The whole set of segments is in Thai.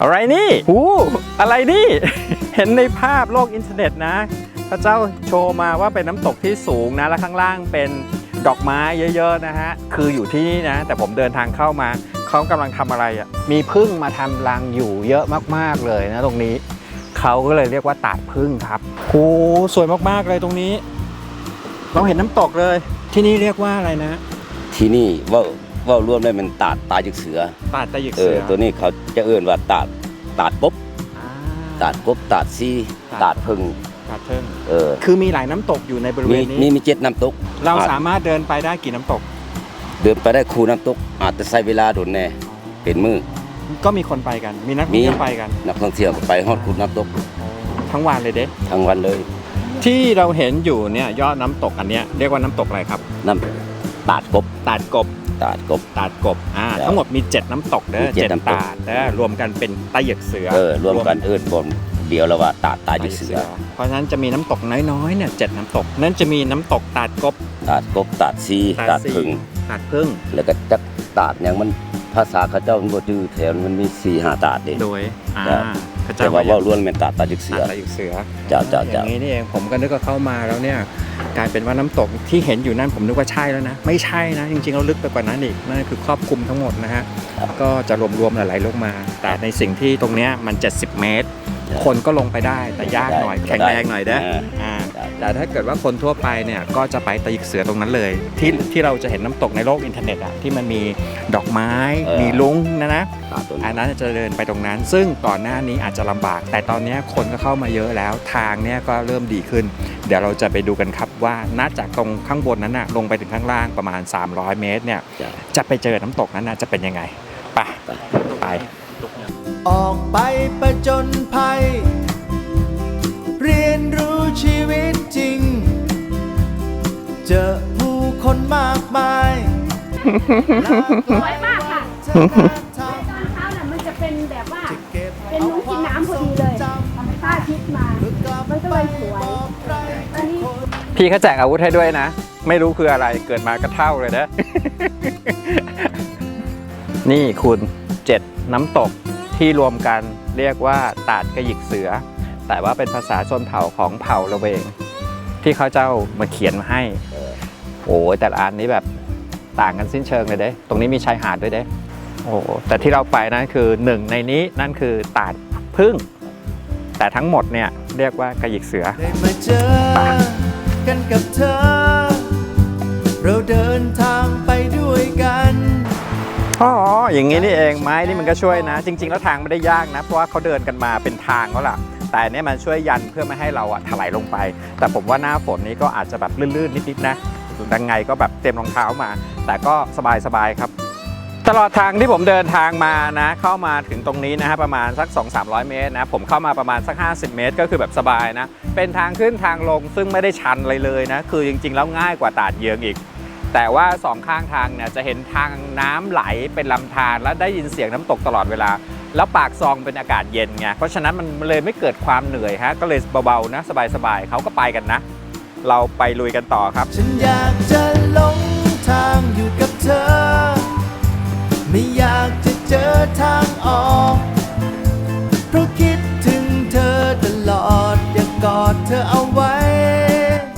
อะไรนี่หูอะไรนี่ เห็นในภาพโลกอินเทอร์เน็ตนะ พระเจ้าโชว์มาว่าเป็นน้ำตกที่สูงนะ และข้างล่างเป็นดอกไม้เยอะๆนะฮะ คืออยู่ที่นี่นะ แต่ผมเดินทางเข้ามา เขากำลังทำอะไรอะ มีพึ่งมาทำรังอยู่เยอะมากๆเลยนะตรงนี้ เขาก็เลยเรียกว่าตาดพึ่งครับโอ้สวยมากๆเลยตรงนี้ เราเห็นน้ำตกเลย ที่นี่เรียกว่าอะไรนะ ที่นี่ว่า ว่ารวมได้มันตาดตาจึกเสือตาดตะหยิกเอเสืออตัวนี้เขาจะเอื่นว่าตาดตาดกบอ่าตาดกบตาดซีตาดตาดพึ่งตาดพึ่งเออคือมีหลายน้ำตกอยู่ในบริเวมีณนี้มีมีเจ็ดน้ำตก เราอ่สามารถเดินไปได้กี่น้ำตก เดินไปได้คูน้ำตก อาจจะใช้เวลาโดนแน่เป็นมือ ก็มีคนไปกัน มีนักท่องมีเที่ยวไปกัน นักท่องเที่ยวก็ไปฮอดคูน้ำตกทั้งวันเลยเด้ทั้งวันเลยที่เราเห็นอยู่เนี่ยยอดน้ำตกอันเนี้ยเรียกว่าน้ำตกอะไรครับ น้ำตาดกบตาดกบ ตาดกบ ตาดกบอ่าครับทั้งหมดมี 7 น้ำตกเด้อมีเจ็ดเจ็ดน้ำตก ตาดเด้อรวมกันเป็นตะเหยกเสือเออรวมกันเอื่นบนเดียวแล้วว่าตาดตาตาจึเหยกกเสืเสืออ เพราะฉะนั้นจะมีน้ำตกน้อยๆเนี่ยเจ็ดน้ำตก นั่นจะมีน้ำตกตาดกบ ตาดกบตาดซีตาดพึ่งตาดพึ่งแล้วก็จักตาดอย่างมัน ภาษาเขาเจ้ามันบ่จื้อแถวมันมีสี่ห้าตาดเด้ โดยอ่าครับพระแต่เจ้าว่าว่าเว่าล้วนเป็นตาดตาจึกเสือตาเหยกเสือเจ้าเจ้าอเจ้า ย่างนี้นี่เองผมก็นึกว่าเข้ามาแล้วเนี่ยกลายเป็นว่าน้ำตกที่เห็นอยู่นั่นผมนึกว่าใช่แล้วนะ ไม่ใช่นะจริงๆเราลึกไปกว่านั้นอีกนั่นคือครอบคลุมทั้งหมดนะฮะก็จะรวมๆหลายๆลงมา แต่ในสิ่งที่ตรงเนี้ยมัน 70 เมตร คนก็ลงไปได้แต่ยากหน่อยแข็งแรงหน่อยเด้ออ่า แต่ถ้าเกิดว่าคนทั่วไปเนี่ยก็จะไปตะยิกเสือตรงนั้นเลย ที่ที่เราจะเห็นน้ำตกในโลกอินเทอร์เน็ตอะที่มันมีดอกไม้มีลุงนะนะตาดตัวอันี้นนั้นจะเดินไปตรงนั้น ซึ่งก่อนหน้านี้อาจจะลำบาก แต่ตอนนี้คนก็เข้ามาเยอะแล้วทางเนี้ยก็เริ่มดีขึ้น เดี๋ยวเราจะไปดูกันครับว่าน่าจากตรงข้างบนนั้นนะลงไปถึงข้างล่างประมาณ 300 เมตรเนี่ยจ้ะจะไปเจอน้ำตกนั้นนะจะเป็นยังไงไปไป ออกไปประจนภัย เรียนรู้ชีวิตจริง เจอผู้คนมากมายสวยมากค่ะเธอทางตอนเช้าน่ะมันจะเป็นแบบว่าจะเก็บเป็นนุ้งกินน้ำพอดีเลยพระอาทิตย์มา มันก็เลยสวยอันนี้พี่เขาแจกอาวุธให้ด้วยนะ ไม่รู้คืออะไรเกิดมาก็เท่าเลยนะ นี่คุณเจ็ดน้ำตกที่รวมกันเรียกว่าตาดกระหยิกเสือ แต่ว่าเป็นภาษาชนเผ่าของเผ่าละเวง ที่เขาเจ้ามาเขียนมาให้โอ้ยแต่ละอันนี้แบบต่างกันสิ้นเชิงเลยเด้ ตรงนี้มีชายหาดด้วยเด้ โอ้แต่ที่เราไปนั่นคือหนึ่งในนี้นั่นคือตาดพึ่ง แต่ทั้งหมดเนี่ยเรียกว่ากระหยิกเสือได้มาเจอกันกับเธอ เราเดินทางไปด้วยกันอ๋ออย่างนี้นี่เองไม้นี่มันก็ช่วยนะ จริง ๆ แล้วทางไม่ได้ยากนะ เพราะว่าเขาเดินกันมาเป็นทางแล้วล่ะ แต่นเนี่ยมันช่วยยันเพื่อไม่ให้เราอะถลายลงไป แต่ผมว่าหน้าฝนนี้ก็อาจจะแบบลื่นๆนิดๆนะดังไงก็แบบเต็มรองเท้ามา แต่ก็สบายๆครับตลอดทางที่ผมเดินทางมานะเข้ามาถึงตรงนี้นะฮะประมาณสัก 2-300 เมตรนะผมเข้ามาประมาณสัก 50 เมตร ก็คือแบบสบายนะเป็นทางขึ้นทางลงซึ่งไม่ได้ชันอะไรเลยนะคือจริง ๆ แล้วง่ายกว่าตาดเยืองอีก แต่ว่าสองข้างทางเนี่ยจะเห็นทางน้ำไหลเป็นลำธารแล้วได้ยินเสียงน้ำตกตลอดเวลา แล้วปากซองเป็นอากาศเย็นไง เพราะฉะนั้นมันเลยไม่เกิดความเหนื่อยฮะ ก็เลยเบาๆนะ สบายๆเขาก็ไปกันนะ เราไปลุยกันต่อครับ ฉันอยากจะหลงทางอยู่กับเธอ ไม่อยากจะเจอทางออก เพราะคิดถึงเธอตลอด อยากกอดเธอเอาไว้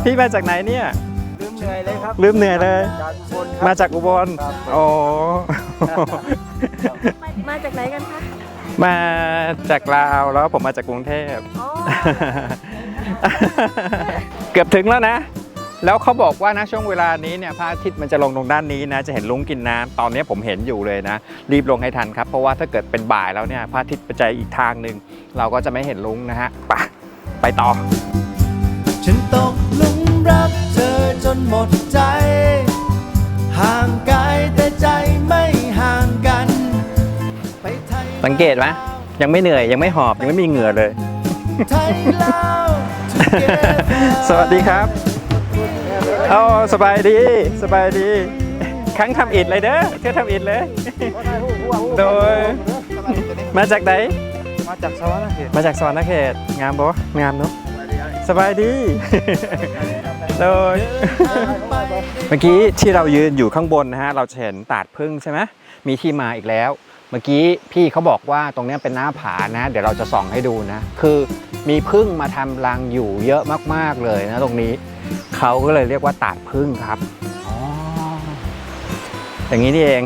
พี่มาจากไหนเนี่ย ลืมเหนื่อยเลยครับลืมเหนื่อยเลยมาจากอุบลโอ้มาจากไหนกันคะ มาจากลาวแล้วผมมาจากกรุงเทพอ๋อเกือบถึงแล้วนะ แล้วเขาบอกว่านะช่วงเวลานี้เนี่ยพระอาทิตย์มันจะลงตรงด้านนี้นะ จะเห็นลุงกินน้ำตอนนี้ผมเห็นอยู่เลยนะ รีบลงให้ทันครับ เพราะว่าถ้าเกิดเป็นบ่ายแล้วเนี่ยพระอาทิตย์ไปใจอีกทางหนึ่งเราก็จะไม่เห็นลุงนะฮะไปไปต่อ ฉันตกหลุมรักเธอจนหมดใจ ห่างกายแต่ใจไม่ สังเกตไหมยังไม่เหนื่อยยังไม่หอบยังไม่มีเหงื่อเลยไทยลาว together สวัสดีครับโอ้สบายดีสบายดี ครั้งทำอิดเลยเด้อเชื่อทำอิดเลย โดย มาจากไหนมาจากสวรรค์เขตมาจากสวรรณเขตงามบ่งามเนาะสบายดีโดยเมื่อกี้ที่เรายืนอยู่ข้างบนนะฮะ เราจะเห็นตาดพึ่งใช่ไหมมีที่มาอีกแล้ว เมื่อกี้พี่เขาบอกว่าตรงนี้เป็นหน้าผานะ เดี๋ยวเราจะส่องให้ดูนะ คือมีพึ่งมาทำรังอยู่เยอะมากๆเลยนะตรงนี้เขาก็เลยเรียกว่าตาดพึ่งครับอ๋อย่างนี้นี่เอง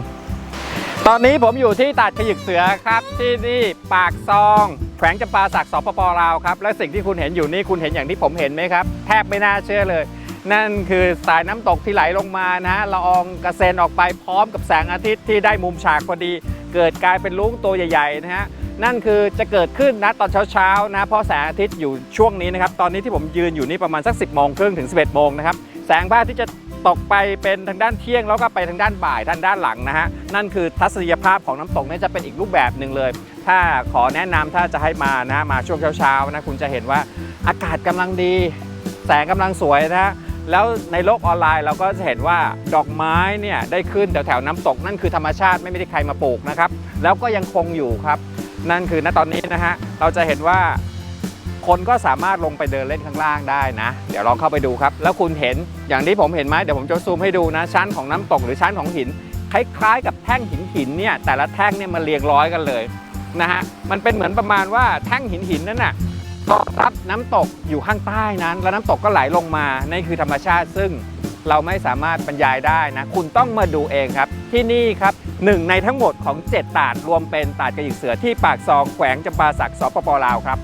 ตอนนี้ผมอยู่ที่ตาดขยิกเสือครับ ที่นี่ปากซองแขวงจำปาสักสปปลาวครับ และสิ่งที่คุณเห็นอยู่นี่คุณเห็นอย่างที่ผมเห็นไหมครับ แทบไม่น่าเชื่อเลย นั่นคือสายน้ำตกที่ไหลลงมานะฮะละอองกระเซ็นออกไปพร้อมกับแสงอาทิตย์ที่ได้มุมฉากพอดี เกิดกลายเป็นลุงตัวใหญ่ๆนะฮะนั่นคือจะเกิดขึ้นนะตอนเช้าๆนะเพราะแสงอาทิตย์อยู่ช่วงนี้นะครับตอนนี้ที่ผมยืนอยู่นี่ประมาณสัก 10บโมงครึ่งถึง 11โมงนะครับแสงพระอาทิตย์จะตกไปเป็นทางด้านเที่ยงแล้วก็ไปทางด้านบ่ายทางด้านหลังนะฮะนั่นคือทัศนียภาพของน้ำตกนี่จะเป็นอีกรูปแบบหนึ่งเลย ถ้าขอแนะนำถ้าจะให้มานะมาช่วงเช้าๆนะคุณจะเห็นว่าอากาศกำลังดี แสงกำลังสวยนะฮะ แล้วในโลกออนไลน์เราก็จะเห็นว่าดอกไม้เนี่ยได้ขึ้นแถวๆน้ำตกนั่นคือธรรมชาติไม่ได้ใครมาปลูกนะครับ แล้วก็ยังคงอยู่ครับ นั่นคือณตอนนี้นะฮะเราจะเห็นว่าคนก็สามารถลงไปเดินเล่นข้างล่างได้นะ เดี๋ยวลองเข้าไปดูครับ แล้วคุณเห็นอย่างที่ผมเห็นไหมเดี๋ยวผมจะซูมให้ดูนะ ชั้นของน้ำตกหรือชั้นของหิน คล้ายๆ กับแท่งหินหินเนี่ยแต่ละแท่งเนี่ยมันเรียงร้อยกันเลยนะฮะมันเป็นเหมือนประมาณว่าแท่งหินหินนั่นน่ะ ก็รับน้ำตกอยู่ข้างใต้นั้น แล้วน้ำตกก็ไหลลงมานี่คือธรรมชาติซึ่งเราไม่สามารถบรรยายได้นะ คุณต้องมาดูเองครับ ที่นี่ครับหนึ่งในทั้งหมดของ 7 ตาดรวมเป็นตาดกระหยิกเสือที่ปากซองแขวงจำปาสักสปปลาวครับ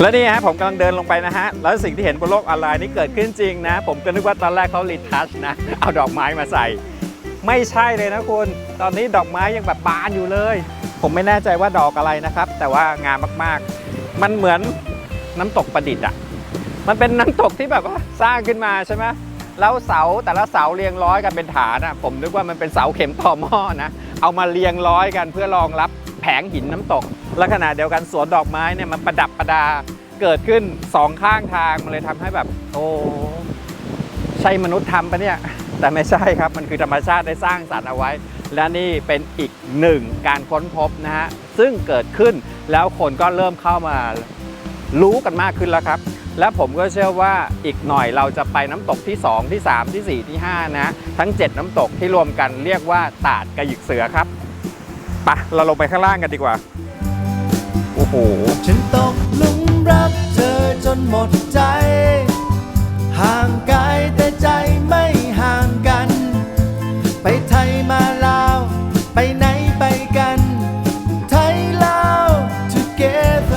และนี่ฮะผมกำลังเดินลงไปนะฮะ แล้วสิ่งที่เห็นบนโลกออนไลน์นี่เกิดขึ้นจริงนะ ผมก็นึกว่าตอนแรกเขารีทัชนะ เอาดอกไม้มาใส่ ไม่ใช่เลยนะคุณ ตอนนี้ดอกไม้ยังแบบบานอยู่เลย ผมไม่แน่ใจว่าดอกอะไรนะครับ แต่ว่างามมากๆ มันเหมือน น้ำตกประดิษฐ์อะมันเป็นน้ำตกที่แบบว่าสร้างขึ้นมาใช่ไหมแล้วเสาแต่ละเสาเรียงร้อยกันเป็นฐานอะผมนึกว่ามันเป็นเสาเข็มต่อหม้อนะเอามาเรียงร้อยกันเพื่อรองรับแผงหินน้ำตก และขณะเดียวกันสวนดอกไม้เนี่ยมันประดับประดาเกิดขึ้นสองข้างทางมันเลยทำให้แบบโอ้ใช่มนุษย์ทำปะเนี่ยแต่ไม่ใช่ครับมันคือธรรมชาติได้สร้างสรรค์เอาไว้ และนี่เป็นอีกหนึ่งการค้นพบนะฮะซึ่งเกิดขึ้นแล้วคนก็เริ่มเข้ามา รู้กันมากขึ้นแล้วครับ และผมก็เชื่อว่าอีกหน่อยเราจะไปน้ำตกที่ 2 ที่ 3 ที่ 4 ที่ 5 นะ ทั้ง 7 น้ำตกที่รวมกันเรียกว่าตาดกระหยิกเสือครับปะเราลงไปข้างล่างกันดีกว่า โอ้โหฉันตกลุมรักเธอจนหมดใจ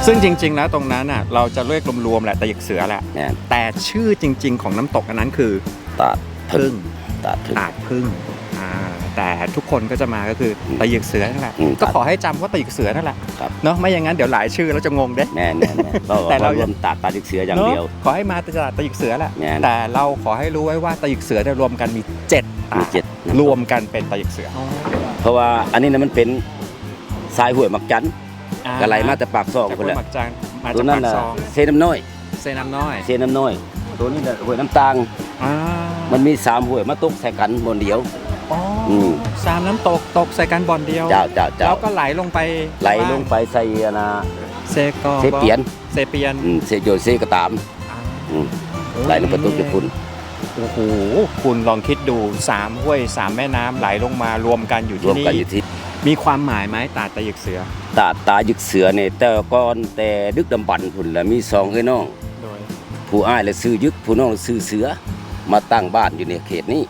ซึ่งจริง ๆ แล้วตรงนั้นน่ะเราจะเรียกรวมๆแหละตะหยิกเสือแหละแม่นแต่ชื่อจริง ๆ ของน้ำตกอันนั้นคือตาดพึ่งตาดพึ่งตาดพึ่งอ่าแต่ทุกคนก็จะมาก็คือตะหยิกเสือนั่นแหละอืมก็ขอให้จำว่าตะหยิกเสือนั่นแหละครับ เนาะไม่อย่างนั้นเดี๋ยวหลายชื่อแล้วจะงงเด้ แม่นแม่นแม่นก็แต่เรา รวมตาดตาดิกเสืออย่างเดียวนอะขอให้มาตลาดตะหยิกเสือแหละแม่น แต่เราขอให้รู้ไว้ว่าตะหยิกเสือเนี่ยรวมกันมีเจ็ดตามีดเจ็ดรวมกันเป็นตะหยิกเสือเพราะว่าอันนี้นะมันเป็นทรายห้วยมักจัน ทร์กระไหลมาแต่ปากซองจากคนห้วยแหละหมักจางมาตัวจากนั้ปานกน่ะซองเซน้ำน้อยเซน้ำน้อยเซน้ำน้อย ตัวนี้น่ะห้วยน้ำตางอ่ามันมีสามห้วยมาตกใส่กันบนเดียว อ๋ออม สามน้ำตกตกใส่กันบ่อนเดียว เจ้าเจ้าเจ้าแล้วก็ไหลลงไปไหลลงไปใส่อันนะเซกอเซเปียนเซเปียนอืมเซโยนเซกระตามอืมไหลลงไปตกญี่ปุ่น โอ้โห คุณลองคิดดูสามห้วยสามแม่น้ำไหลลงมารวมกันอยู่รที่วมกันอนี่ยู่ที่ มีความหมายไหมตาตะหยิกเสือ ตาดตายึกเสือเนี่ยแต่ก่อนแต่ดึกดำบรรพ์พุ่นละมีสองเอ้ยน้อง โดย ผู้อ้ายและซื้อยึกผู้น้องซื้อเสือ มาตั้งบ้านอยู่ในเขตนี้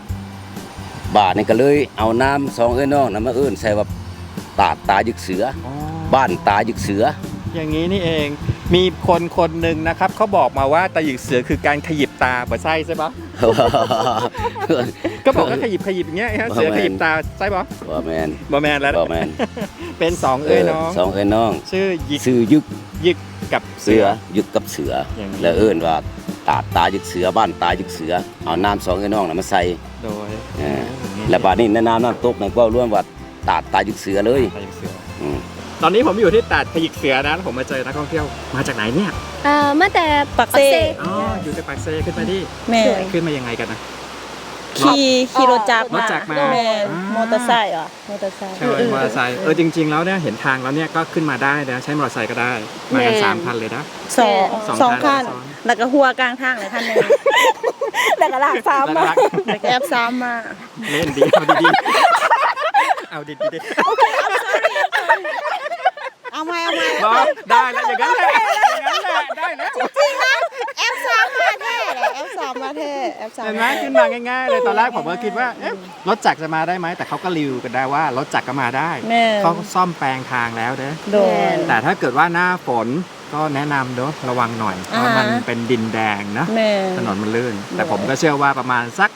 บ้านนี่ก็เลยเอาน้ำสองเอ้ยน้องนะมาเอื้นใส่ว่าตาดตายึกเสืออ๋อบ้านตายึกเสือ อย่างนี้นี่เอง มีคนคนหนึ่งนะครับเขาบอกมาว่าตะหยิกเสือคือการขยิบตาบ่ใช่ใช่ปะ ก็บอกว่าขยิบขยิบอย่างเงี้ยฮะเสือบ่แม่นขยิบตาใช่ปะว่าแมนบอแมนแล้วว่าแมนเป็นสองเอ้ยน้องสองเอ้ยน้อง ชื่อยิกซื้อยึกยิกกับเสืเสืออยึกกับเสืออย่างนี้แล้วเอื้นว่าตาดตายึกเสือบ้านตายึกเสือเอาน้ำสองเอ้ยน้องน่ะมาใส่โดยเออแล้วบ้านนี้ในน้ำน้ำตกในก็ร่วมว่าตาดตายึกเสือเลยตะหยิกเสืออืม ตอนนี้ผมอยู่ที่ตาดขยิกเสือนะผมมาเจอนักท่องเที่ยวมาจากไหนเนี่ยเอ่อมาแต่ปักเซ่ อ๋ออยู่ในปากเซขึ้นมาที่แม่ขึ้นมายังไงกันนะ ขี่ขี่รถจักรรถจักรมาแม่อ่าม มอเตอร์ไซค์เหรอมอเตอร์ไซค์ใช่มอเตอร์ไซค์เออจริง ๆ แล้วเนี่ยเห็นทางแล้วเนี่ยก็ขึ้นมาได้นะใช้มอเตอร์ไซค์ก็ได้มากันสามคันเลยนะ สองสองสองคัคันนซ้อนแล้วก็หัวกลางทางเลยคันหนึงแล้วก็ลากซ้ำแล้วมาก็แล้วก็แอบซ้ำมา เล่นดีเอาดีๆเอาดีๆ เอาไหมเอาไหมบอกได้แล้วอย่างนั้นแหละอย่างนั้นแหละได้แล้วแอปสามมาแท้เลยแอปสามมาแท้แอปสามเห็นไหมขึ้นมาง่ายๆเลยตอนแรกผมก็คิดว่าเอ๊ะรถจักรจะมาได้ไหมแต่เขาก็รีวิวกันได้ว่ารถจักรก็มาได้แม่เขาซ่อมแปลงทางแล้วเด้อโดนแต่ถ้าเกิดว่าหน้าฝนก็แนะนำเด้อระวังหน่อยเพราะอ่าฮะมันเป็นดินแดงนะแม่ถนนมันลื่น แต่ผมก็เชื่อว่าประมาณสัก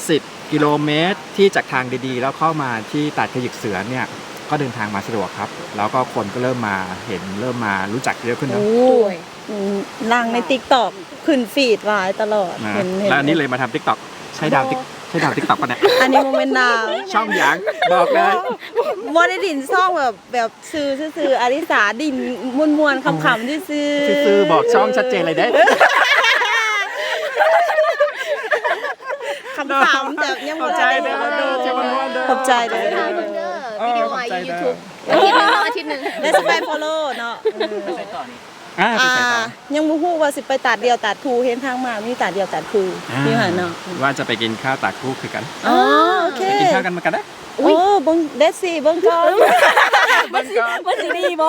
10 กิโลเมตรที่จากทางดีๆ แล้วเข้ามาที่ตัดขยิกเสือเนี่ย ก็เดินทางมาสะดวกครับ แล้วก็คนก็เริ่มมาเห็นเริ่มมารู้จักเยอะขึ้นโอ้นะอืมนั่งในติ๊กต็อกขึ้นฟีดไลน์ตลอดนะเห็นเห็นแล้วอันนี้เลยมาทำทิกตอกใช้ดาวติ๊กใช้ดาวทิกตอกปะเนี่ย อันนี้โมเมนต์ดาวช่องหยางบอกเลยมอได้ดินซ่องแบบแบบซื้อซื้อๆอาริสาดินมวนมวนๆคำขำๆที่ซื้อซื่อๆบอกช่องชัดเจนเลยเด้ คำขำแบบยังขอบใจเด้อเด้อเจ้ามันม่วนเด้อขอบใจเด้อวิดีโอมายูทูบอาทิตย์หนึ่งอาทิตย์หนึ่งได้สไปฟอลโล่เนาะอ่าไปอ่าใส่ต่อยังบ่ฮู้ว่าสิไปตัดเดียวตัดทูเห็นทางมามีตัดเดียวตัดทูอ่าพี่หันเนาะว่าจะไปกินข้าวตากคู่คือกันอ๋อโอเคไปกินข้าวกันมากันนะโอ้เบิ่งเดซี่เบิ่งก่อนมันก็มันสิดีบ่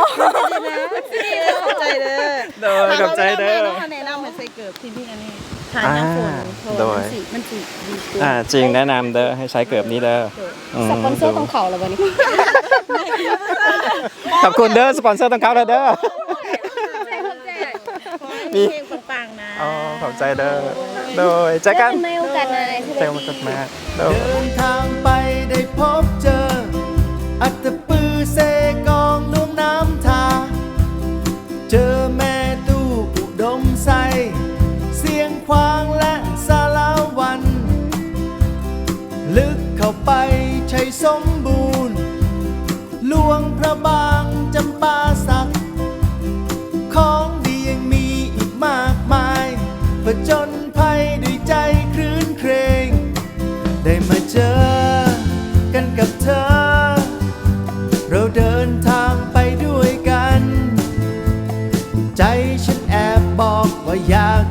ดีนะขอบใจเด้อเด้อขอบใจเด้อแนะนำให้ใส่ เกิบที่นี่อันนี้ทานน้ำฝนอ่าเพราะโดว่ายมันสิมันสิดีกว่าอ่าจริงแนะนำเด้อให้ใช้เกือบนี้เด้อมสปอนเซอร์ต้องเขาแล้ววันนี้ขอบคุณเด้อสปอนเซอร์ต้องเขาเด้อเด้อมีเพลงปังๆนะอ๋อขอบใจเด้อโดยเจอกันในโอกาสไหนที่เจได้อกันดีมาโดยเดินทางไปได้พบเจออัต ได้มาเจอ กันกับเธอ เราเดินทางไปด้วยกัน ใจฉันแอบบอกว่าอยาก